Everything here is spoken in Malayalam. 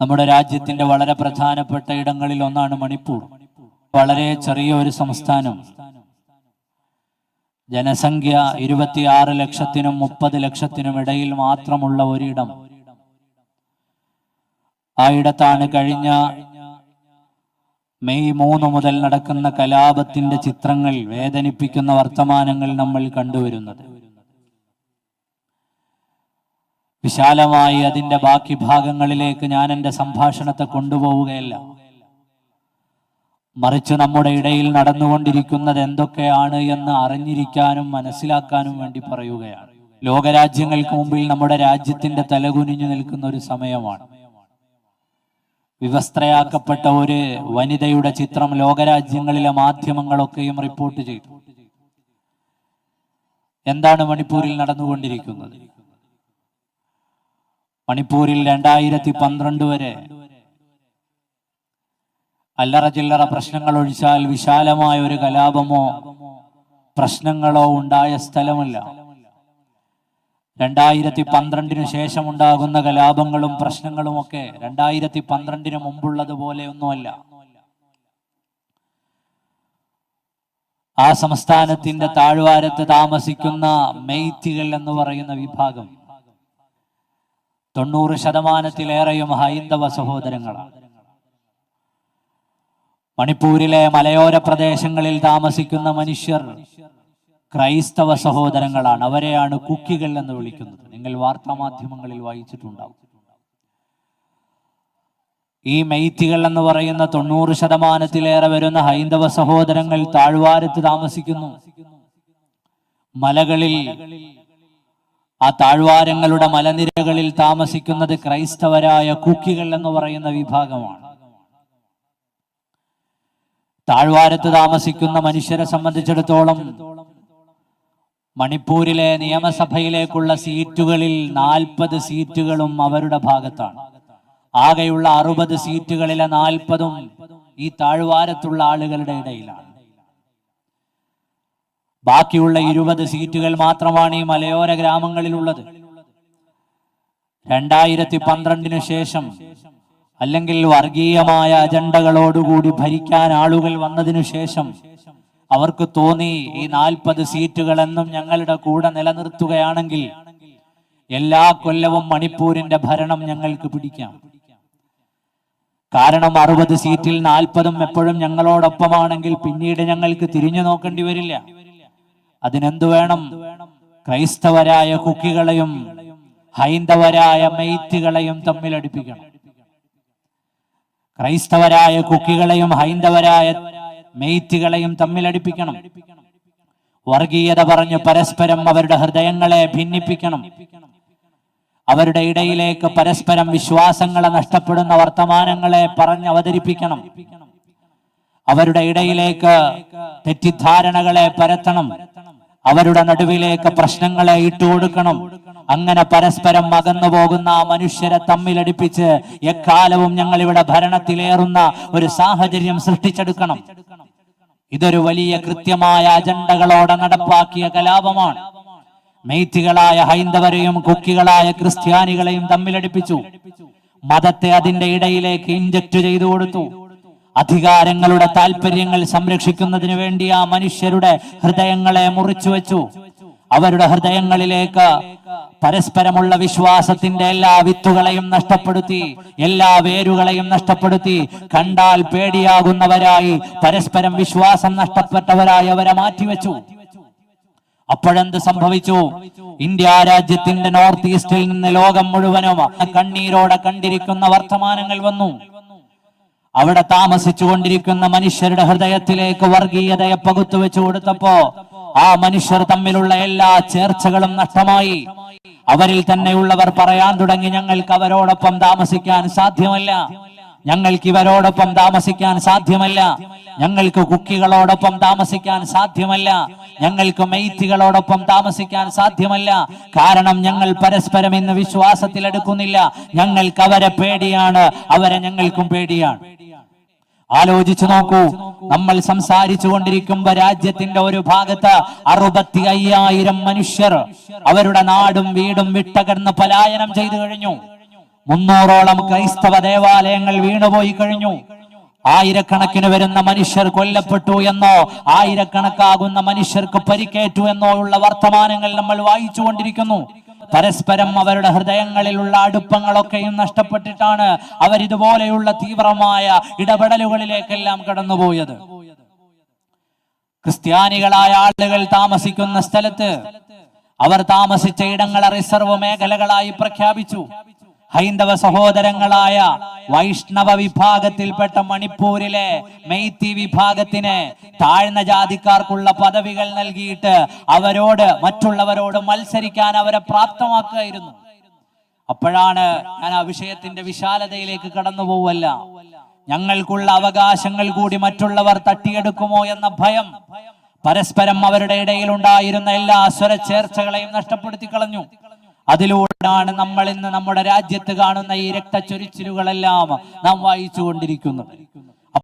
നമ്മുടെ രാജ്യത്തിന്റെ വളരെ പ്രധാനപ്പെട്ട ഇടങ്ങളിൽ ഒന്നാണ് മണിപ്പൂർ. വളരെ ചെറിയ ഒരു സംസ്ഥാനം. ജനസംഖ്യ ഇരുപത്തിയാറ് ലക്ഷത്തിനും മുപ്പത് ലക്ഷത്തിനും ഇടയിൽ മാത്രമുള്ള ഒരിടം. ആ ഇടത്താണ് കഴിഞ്ഞ മെയ് മൂന്ന് മുതൽ നടക്കുന്ന കലാപത്തിന്റെ ചിത്രങ്ങൾ വേദനിപ്പിക്കുന്ന വർത്തമാനങ്ങൾ നമ്മൾ കണ്ടുവരുന്നത്. വിശാലമായി അതിന്റെ ബാക്കി ഭാഗങ്ങളിലേക്ക് ഞാൻ എന്റെ സംഭാഷണത്തെ കൊണ്ടുപോവുകയല്ല. മറിച്ച് നമ്മുടെ ഇടയിൽ നടന്നുകൊണ്ടിരിക്കുന്നത് എന്തൊക്കെയാണ് എന്ന് അറിഞ്ഞിരിക്കാനും മനസ്സിലാക്കാനും വേണ്ടി പറയുകയാണ്. ലോകരാജ്യങ്ങൾക്ക് മുമ്പിൽ നമ്മുടെ രാജ്യത്തിന്റെ തലകുനിഞ്ഞു നിൽക്കുന്ന ഒരു സമയമാണ്. വിവസ്ത്രയാക്കപ്പെട്ട ഒരു വനിതയുടെ ചിത്രം ലോകരാജ്യങ്ങളിലെ മാധ്യമങ്ങളൊക്കെയും റിപ്പോർട്ട് ചെയ്തു. എന്താണ് മണിപ്പൂരിൽ നടന്നുകൊണ്ടിരിക്കുന്നത്? മണിപ്പൂരിൽ രണ്ടായിരത്തി പന്ത്രണ്ട് വരെ. അല്ലറ ചില്ലറ പ്രശ്നങ്ങൾ ഒഴിച്ചാൽ വിശാലമായ ഒരു കലാപമോ പ്രശ്നങ്ങളോ ഉണ്ടായ സ്ഥലമല്ല. രണ്ടായിരത്തി പന്ത്രണ്ടിനു ശേഷം ഉണ്ടാകുന്ന കലാപങ്ങളും പ്രശ്നങ്ങളും ഒക്കെ രണ്ടായിരത്തി പന്ത്രണ്ടിന് മുമ്പുള്ളതുപോലെ ഒന്നുമല്ല. ആ സംസ്ഥാനത്തിന്റെ താഴ്വാരത്ത് താമസിക്കുന്ന മെയ്ത്തികൾ എന്ന് പറയുന്ന വിഭാഗം. തൊണ്ണൂറ് ശതമാനത്തിലേറെയും ഹൈന്ദവ സഹോദരങ്ങളാണ്. മണിപ്പൂരിലെ മലയോര പ്രദേശങ്ങളിൽ താമസിക്കുന്ന മനുഷ്യർ ക്രൈസ്തവ സഹോദരങ്ങളാണ്. അവരെയാണ് കുക്കികൾ എന്ന് വിളിക്കുന്നത്. നിങ്ങൾ വാർത്താ മാധ്യമങ്ങളിൽ വായിച്ചിട്ടുണ്ടാവും. ഈ മെയ്ത്തികൾ എന്ന് പറയുന്ന തൊണ്ണൂറ് ശതമാനത്തിലേറെ വരുന്ന ഹൈന്ദവ സഹോദരങ്ങൾ താഴ്വാരത്ത് താമസിക്കുന്നു. മലകളിൽ ആ താഴ്വാരങ്ങളുടെ മലനിരകളിൽ താമസിക്കുന്നത് ക്രൈസ്തവരായ കുക്കികൾ എന്ന് പറയുന്ന വിഭാഗമാണ്. താഴ്വാരത്ത് താമസിക്കുന്ന മനുഷ്യരെ സംബന്ധിച്ചിടത്തോളം മണിപ്പൂരിലെ നിയമസഭയിലേക്കുള്ള സീറ്റുകളിൽ നാൽപ്പത് സീറ്റുകളും അവരുടെ ഭാഗത്താണ്. ആകെയുള്ള അറുപത് സീറ്റുകളിലെ നാൽപ്പതും ഈ താഴ്വാരത്തുള്ള ആളുകളുടെ ഇടയിലാണ്. ബാക്കിയുള്ള ഇരുപത് സീറ്റുകൾ മാത്രമാണ് ഈ മലയോര ഗ്രാമങ്ങളിലുള്ളത്. രണ്ടായിരത്തി പന്ത്രണ്ടിനു ശേഷം അല്ലെങ്കിൽ വർഗീയമായ അജണ്ടകളോടുകൂടി ഭരിക്കാൻ ആളുകൾ വന്നതിനു ശേഷം അവർക്ക് തോന്നി ഈ നാൽപ്പത് സീറ്റുകളെന്നും ഞങ്ങളുടെ കൂടെ നിലനിർത്തുകയാണെങ്കിൽ എല്ലാ കൊല്ലവും മണിപ്പൂരിന്റെ ഭരണം ഞങ്ങൾക്ക് പിടിക്കാം. കാരണം അറുപത് സീറ്റിൽ നാൽപ്പതും എപ്പോഴും ഞങ്ങളോടൊപ്പമാണെങ്കിൽ പിന്നീട് ഞങ്ങൾക്ക് തിരിഞ്ഞു നോക്കേണ്ടി വരില്ല. അതിനെന്തു വേണം? ക്രൈസ്തവരായ കുക്കികളെയും ഹൈന്ദവരായ മെയ്ത്തുകളെയും തമ്മിൽ അടുപ്പിക്കണം. ക്രൈസ്തവരായ കുക്കികളെയും ഹൈന്ദവരായ മെയ്ത്തുകളെയും തമ്മിൽ അടുപ്പിക്കണം. വർഗീയത പറഞ്ഞ് പരസ്പരം അവരുടെ ഹൃദയങ്ങളെ ഭിന്നിപ്പിക്കണം. അവരുടെ ഇടയിലേക്ക് പരസ്പരം വിശ്വാസങ്ങളെ നഷ്ടപ്പെടുന്ന വർത്തമാനങ്ങളെ പറഞ്ഞ് അവതരിപ്പിക്കണം. അവരുടെ ഇടയിലേക്ക് തെറ്റിദ്ധാരണകളെ പരത്തണം. അവരുടെ നടുവിലേക്ക് പ്രശ്നങ്ങളെ ഇട്ടുകൊടുക്കണം. അങ്ങനെ പരസ്പരം അകന്നു പോകുന്ന ആ മനുഷ്യരെ തമ്മിലടിപ്പിച്ച് എക്കാലവും ഞങ്ങൾ ഇവിടെ ഭരണത്തിലേറുന്ന ഒരു സാഹചര്യം സൃഷ്ടിച്ചെടുക്കണം. ഇതൊരു വലിയ കൃത്യമായ അജണ്ടകളോടെ നടപ്പാക്കിയ കലാപമാണ്. മെയ്ത്തികളായ ഹൈന്ദവരെയും കുക്കികളായ ക്രിസ്ത്യാനികളെയും തമ്മിലടിപ്പിച്ചു. മതത്തെ അതിന്റെ ഇടയിലേക്ക് ഇഞ്ചക്ട് ചെയ്തു കൊടുത്തു. അധികാരങ്ങളുടെ താല്പര്യങ്ങൾ സംരക്ഷിക്കുന്നതിന് വേണ്ടി ആ മനുഷ്യരുടെ ഹൃദയങ്ങളെ മുറിച്ചു വെച്ചു. അവരുടെ ഹൃദയങ്ങളിലേക്ക് പരസ്പരമുള്ള വിശ്വാസത്തിന്റെ എല്ലാ വിത്തുകളെയും നഷ്ടപ്പെടുത്തി എല്ലാ വേരുകളെയും നഷ്ടപ്പെടുത്തി കണ്ടാൽ പേടിയാകുന്നവരായി പരസ്പരം വിശ്വാസം നഷ്ടപ്പെട്ടവരായി അവരെ മാറ്റിവെച്ചു. അപ്പോഴെന്ത് സംഭവിച്ചു? ഇന്ത്യ രാജ്യത്തിന്റെ നോർത്ത് ഈസ്റ്റിൽ നിന്ന് ലോകം മുഴുവനും കണ്ണീരോടെ കണ്ടിരിക്കുന്ന വർത്തമാനങ്ങൾ വന്നു. അവിടെ താമസിച്ചു കൊണ്ടിരിക്കുന്ന മനുഷ്യരുടെ ഹൃദയത്തിലേക്ക് വർഗീയതയെ പകുത്തു വെച്ചു കൊടുത്തപ്പോ ആ മനുഷ്യർ തമ്മിലുള്ള എല്ലാ ചേർച്ചകളും നഷ്ടമായി. അവരിൽ തന്നെയുള്ളവർ പറയാൻ തുടങ്ങി ഞങ്ങൾക്ക് അവരോടൊപ്പം താമസിക്കാൻ സാധ്യമല്ല. ഞങ്ങൾക്ക് ഇവരോടൊപ്പം താമസിക്കാൻ സാധ്യമല്ല. ഞങ്ങൾക്ക് കുക്കികളോടൊപ്പം താമസിക്കാൻ സാധ്യമല്ല. ഞങ്ങൾക്ക് മെയ്ത്തികളോടൊപ്പം താമസിക്കാൻ സാധ്യമല്ല. കാരണം ഞങ്ങൾ പരസ്പരം ഇന്ന് വിശ്വാസത്തിലെടുക്കുന്നില്ല. ഞങ്ങൾക്ക് അവരെ പേടിയാണ്. അവരെ ഞങ്ങൾക്കും പേടിയാണ്. ആലോചിച്ചു നോക്കൂ. നമ്മൾ സംസാരിച്ചു കൊണ്ടിരിക്കുമ്പോ രാജ്യത്തിന്റെ ഒരു ഭാഗത്ത് അറുപത്തി അയ്യായിരം മനുഷ്യർ അവരുടെ നാടും വീടും വിട്ടകർന്ന് പലായനം ചെയ്തു കഴിഞ്ഞു. മുന്നൂറോളം ക്രൈസ്തവ ദേവാലയങ്ങൾ വീണുപോയി കഴിഞ്ഞു. ആയിരക്കണക്കിന് വരുന്ന മനുഷ്യർ കൊല്ലപ്പെട്ടു എന്നോ ആയിരക്കണക്കാകുന്ന മനുഷ്യർക്ക് പരിക്കേറ്റു എന്നോ ഉള്ള വർത്തമാനങ്ങൾ നമ്മൾ വായിച്ചുകൊണ്ടിരിക്കുന്നു പരസ്പരം അവരുടെ ഹൃദയങ്ങളിലുള്ള അടുപ്പങ്ങളൊക്കെയും നഷ്ടപ്പെട്ടിട്ടാണ് അവരിതുപോലെയുള്ള തീവ്രമായ ഇടപെടലുകളിലേക്കെല്ലാം കടന്നുപോയത്. ക്രിസ്ത്യാനികളായ ആളുകൾ താമസിക്കുന്ന സ്ഥലത്ത് അവർ താമസിച്ച ഇടങ്ങളെ റിസർവ് മേഖലകളായി പ്രഖ്യാപിച്ചു. ഹൈന്ദവ സഹോദരങ്ങളായ വൈഷ്ണവ വിഭാഗത്തിൽപ്പെട്ട മണിപ്പൂരിലെ മെയ്ത്തി വിഭാഗത്തിന് താഴ്ന്ന ജാതിക്കാർക്കുള്ള പദവികൾ നൽകിയിട്ട് അവരോട് മറ്റുള്ളവരോട് മത്സരിക്കാൻ അവരെ പ്രാപ്തമാക്കുകയായിരുന്നു. അപ്പോഴാണ് ഞാൻ ആ വിഷയത്തിന്റെ വിശാലതയിലേക്ക് കടന്നു പോവല്ല ഞങ്ങൾക്കുള്ള അവകാശങ്ങൾ കൂടി മറ്റുള്ളവർ തട്ടിയെടുക്കുമോ എന്ന ഭയം പരസ്പരം അവരുടെ ഇടയിൽ ഉണ്ടായിരുന്ന എല്ലാ സ്വരച്ചേർച്ചകളെയും നഷ്ടപ്പെടുത്തി കളഞ്ഞു അതിലൂടെയാണ് നമ്മൾ ഇന്ന് നമ്മുടെ രാജ്യത്ത് കാണുന്ന ഈ രക്തച്ചൊരിച്ചിലുകളെല്ലാം നാം വായിച്ചു കൊണ്ടിരിക്കുന്നത്